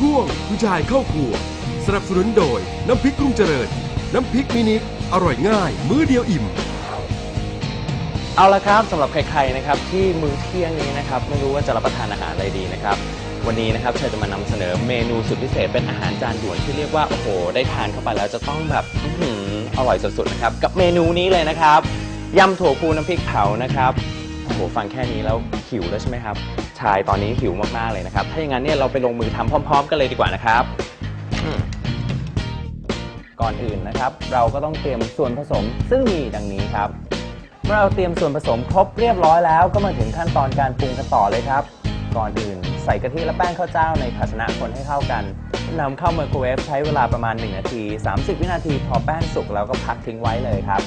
ช่วงผู้ชายเข้าครัว สนับสนุนโดย น้ำพริกกรุงเจริญ น้ำพริกมินิอร่อยง่าย มื้อเดียวอิ่ม เอาละครับสำหรับใครๆนะครับที่มื้อเที่ยงนี้นะครับไม่รู้ว่าจะรับประทานอาหารอะไรดีนะครับวันนี้นะครับเชยจะมานำเสนอเมนูสุดพิเศษเป็นอาหารจานด่วนที่เรียกว่าโอ้โหได้ทานเข้าไปแล้วจะต้องแบบอื้อหืออร่อยสุดๆนะครับกับเมนูนี้เลยนะครับยำถั่วพูน้ำพริกเผานะครับโอ้โหฟังแค่นี้แล้วหิวแล้วใช่ไหมครับ ชายตอนนี้หิวมากๆเลยนะครับ ถ้าอย่างนั้นเนี่ยเราไปลงมือทำพร้อม ๆ กันเลยดีกว่านะครับอืมก่อนอื่นนะครับ เราก็ต้องเตรียมส่วนผสมซึ่งมีดังนี้ครับ เมื่อเราเตรียมส่วนผสมครบเรียบร้อยแล้ว ก็มาถึงขั้นตอนการปรุงกันต่อเลยครับ ก่อนอื่น ใส่กะทิและแป้งข้าวเจ้าในภาชนะคนให้เข้ากันนำเข้าไมโครเวฟใช้เวลาประมาณ 1 นาที 30 วินาทีพอแป้งสุกแล้วก็พักทิ้งไว้เลยครับ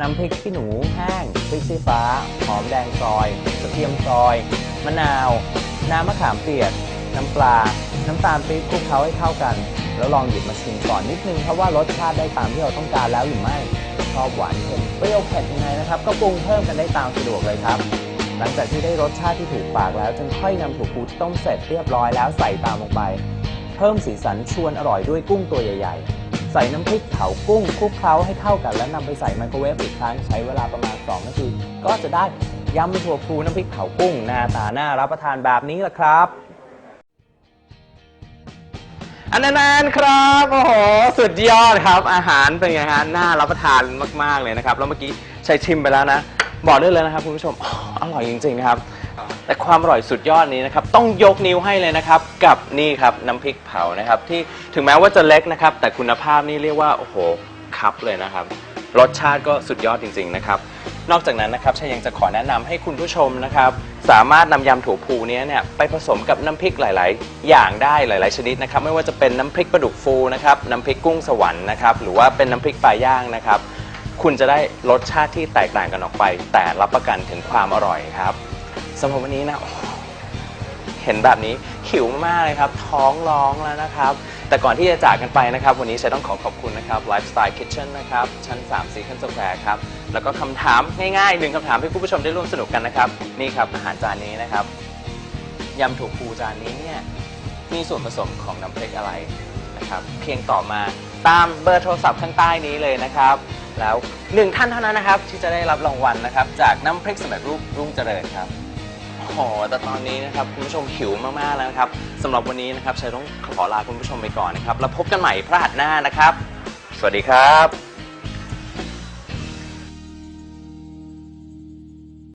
นำพริกขี้หนูแห้งพริกชี้ฟ้า หอมแดงซอยกระเทียมซอย มะนาว น้ำมะขามเปียก น้ำปลา น้ำตาลปี๊บคลุกเคล้าให้เข้ากัน แล้วลองหยิบมาชิมก่อนนิดนึงครับว่ารสชาติได้ตามที่เราต้องการแล้วหรือไม่ชอบหวานเค็มเปรี้ยวเผ็ดยังไงนะครับ ก็ปรุงเพิ่มกันได้ตามสะดวกเลยครับ หลังจากที่ได้รสชาติที่ถูกปากแล้ว จึงค่อยนำถั่วพูที่ต้มเสร็จเรียบร้อยแล้วใส่ตามลงไป เพิ่มสีสันชวนอร่อยด้วยกุ้งตัวใหญ่ ๆ ใส่น้ำพริกเผากุ้งคลุกเคล้าให้เข้ากันแล้วนำไปใส่ไมโครเวฟอีกครั้งใช้เวลาประมาณ2นาทีก็จะได้ ยำถั่วพูน้ำพริกเผากุ้งหน้าตาน่ารับประทานแบบนี้แหละครับ อันนั้นครับ โอ้โห สุดยอดครับ อาหารเป็นไงฮะน่ารับประทานมาก ๆ เลยนะครับ แล้วเมื่อกี้ใช้ชิมไปแล้วนะ บอกได้เลยนะครับคุณผู้ชมอ๋ออร่อยจริงๆนะครับ แต่ความอร่อยสุดยอดนี้นะครับ ต้องยกนิ้วให้เลยนะครับ กับนี่ครับน้ำพริกเผานะครับ ที่ถึงแม้ว่าจะเล็กนะครับ แต่คุณภาพนี่เรียกว่าโอ้โหคับเลยนะครับ รสชาติก็สุดยอดจริง ๆ นะครับ นอกจากนั้นนะครับชัยยังจะขอแนะนำให้คุณผู้ชมนะครับ สามารถนำยำถั่วพูเนี้ยเนี่ยไปผสมกับน้ำพริกหลาย ๆ อย่างได้หลาย ๆ ชนิดนะครับ ไม่ว่าจะเป็นน้ำพริกปลาดุกฟูนะครับน้ำพริกกุ้งสวรรค์นะครับหรือว่าเป็นน้ำพริกปลาย่างนะครับ คุณจะได้รสชาติที่แตกต่างกันออกไป แต่รับประกันถึงความอร่อยครับสำหรับวันนี้นะโอ้โหเห็นแบบนี้หิวมากเลยครับ ท้องร้องแล้วนะครับ แต่ก่อนที่จะจากกันไปนะครับ วันนี้ฉันต้องขอขอบคุณนะครับ Lifestyle Kitchen นะครับ ชั้น3 c ีคันสแควร์ครับ แล้วก็คำถามง่ายๆหนึ่งคำถามให้คุณผู้ชมได้ร่วมสนุกกันนะครับ นี่ครับอาหารจานนี้นะครับยำถั่วพูจานนี้เนี่ยมีส่วนผสมของน้ำพริกอะไรนะครับ เพียงตอบมาตามเบอร์โทรศัพท์ข้างใต้นี้เลยนะครับ แล้วหนึ่งท่านเท่านั้นนะครับที่จะได้รับรางวัลนะครับ จากน้ำพริกสำเร็จรูปรุ่งเจริญครับ โหแต่ตอนนี้นะครับคุณผู้ชมหิวมากๆแล้วนะครับสำหรับวันนี้นะครับชัยต้องขอลาคุณผู้ชมไปก่อนนะครับ แล้วพบกันใหม่พระหัสหน้านะครับ สวัสดีครับ